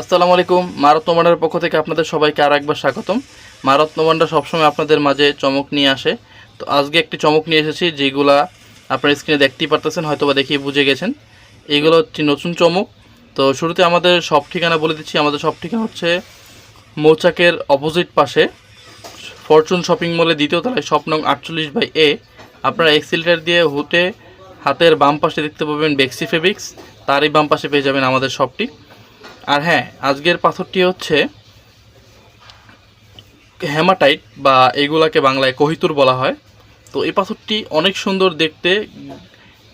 আসসালামু আলাইকুম মারত্ন ভান্ডারের পক্ষ থেকে আপনাদের সবাইকে আর একবার স্বাগতম। মারত্ন ভান্ডার সবসময় আপনাদের মাঝে চমক নিয়ে আসে। তো আজকে একটি চমক নিয়ে এসেছি, যেগুলা আপনার স্ক্রিনে দেখতেই পারতেছেন হয়তো বা দেখিয়ে বুঝে গেছেন। এইগুলো হচ্ছে নতুন চমক। তো শুরুতে আমাদের সব ঠিকানা বলে দিচ্ছি। আমাদের সব ঠিকানা হচ্ছে মৌচাকের অপোজিট পাশে ফরচুন শপিং মলে দ্বিতীয় তলায় শপ নং আটচল্লিশ বাই এ আপনারা এক্সিলেটার দিয়ে হুটে হাতের বাম পাশে দেখতে পাবেন বেক্সি ফেব্রিক্স তারই বাম পাশে পেয়ে যাবেন আমাদের শপটি আর হ্যাঁ আজকের পাথরটি হচ্ছে হ্যামাটাইট বা এগুলাকে বাংলায় কহিতুর বলা হয়। তো এই পাথরটি অনেক সুন্দর দেখতে,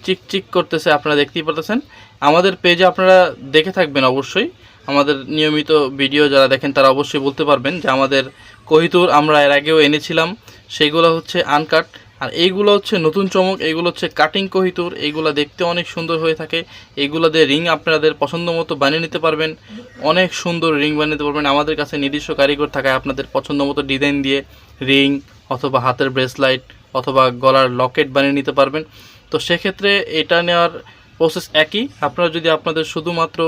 চিকচিক করতেছে আপনারা দেখতেই পারতেছেন। আমাদের পেজে আপনারা দেখে থাকবেন অবশ্যই। আমাদের নিয়মিত ভিডিও যারা দেখেন তারা অবশ্যই বলতে পারবেন যে আমাদের কহিতুর আমরা এর আগেও এনেছিলাম। সেইগুলো হচ্ছে আনকাট আর এইগুলো হচ্ছে নতুন চমক, এইগুলো হচ্ছে কাটিং কহিতুর, এইগুলো দেখতে অনেক সুন্দর হয়ে থাকে। এইগুলো দিয়ে রিং আপনাদের পছন্দ মতো বানিয়ে নিতে পারবেন। অনেক সুন্দর রিং বানিয়ে নিতে পারবেন। আমাদের কাছে নির্দিষ্ট কারিগর থাকায় আপনাদের পছন্দ মতো ডিজাইন দিয়ে রিং অথবা হাতের ব্রেসলাইট অথবা গলার লকেট বানিয়ে নিতে পারবেন। তো সেক্ষেত্রে এটা নেওয়ার প্রসেস একই। আপনারা যদি আপনাদের শুধুমাত্র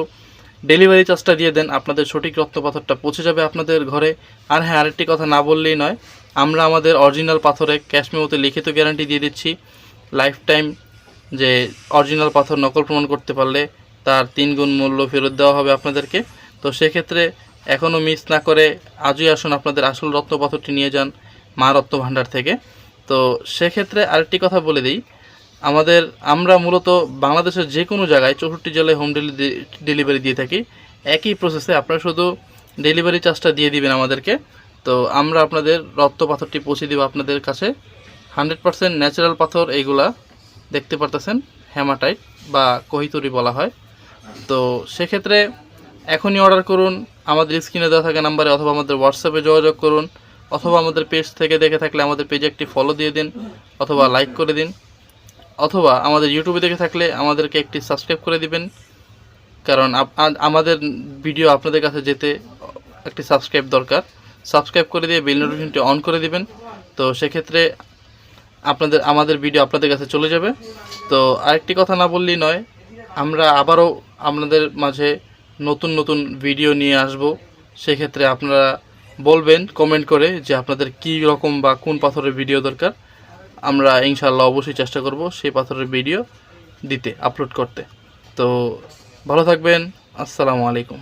ডেলিভারি চার্জটা দিয়ে দেন, আপনাদের সঠিক রক্ত পাথরটা পৌঁছে যাবে আপনাদের ঘরে। আর হ্যাঁ আরেকটি কথা না বললেই নয় আমরা আমাদের অরিজিনাল পাথরে ক্যাশমেমোতে লিখিত গ্যারান্টি দিয়ে দিচ্ছি লাইফ টাইম যে অরিজিনাল পাথর নকল প্রমাণ করতে পারলে তার তিন গুণ মূল্য ফেরত দেওয়া হবে আপনাদেরকে। তো সেক্ষেত্রে এখনও মিস না করে আজই আসুন আপনাদের আসল রত্ন পাথরটি নিয়ে যান মা রত্ন ভাণ্ডার থেকে। তো সেক্ষেত্রে আরেকটি কথা বলে দিই, আমাদের আমরা মূলত বাংলাদেশের যে কোনো জায়গায় চৌষট্টি জেলায় হোম ডেলিভারি দিয়ে থাকি। একই প্রসেসে আপনারা শুধু ডেলিভারি চার্জটা দিয়ে দিবেন আমাদেরকে। তো আমরা আপনাদের রক্ত পাথরটি পৌঁছে দেবো আপনাদের কাছে। হান্ড্রেড পারসেন্ট ন্যাচারাল পাথর এইগুলা দেখতে পারতেছেন হ্যামাটাইট বা কহিতুরি বলা হয়। তো সেক্ষেত্রে এখনই অর্ডার করুন, আমাদের স্ক্রিনে দেওয়া থাকা নাম্বারে অথবা আমাদের হোয়াটসঅ্যাপে যোগাযোগ করুন, অথবা আমাদের পেজ থেকে দেখে থাকলে আমাদের পেজে একটি ফলো দিয়ে দিন, অথবা লাইক করে দিন, অথবা আমাদের ইউটিউবে দেখে থাকলে আমাদেরকে একটি সাবস্ক্রাইব করে দিবেন। কারণ আমাদের ভিডিও আপনাদের কাছে যেতে একটি সাবস্ক্রাইব দরকার। সাবস্ক্রাইব করে দিয়ে বেল নোটিফিকেশনটি অন করে দিবেন। তো সেক্ষেত্রে আপনাদের, আমাদের ভিডিও আপনাদের কাছে চলে যাবে। তো আরেকটি কথা না বললেই নয়, আমরা আবারও আপনাদের মাঝে নতুন নতুন ভিডিও নিয়ে আসব। সেক্ষেত্রে আপনারা বলবেন, কমেন্ট করে যে আপনাদের কী রকম বা কোন পাথরের ভিডিও দরকার। আমরা ইনশাল্লাহ অবশ্যই চেষ্টা করব সেই পাথরের ভিডিও দিতে, আপলোড করতে। তো ভালো থাকবেন, আসসালামু আলাইকুম।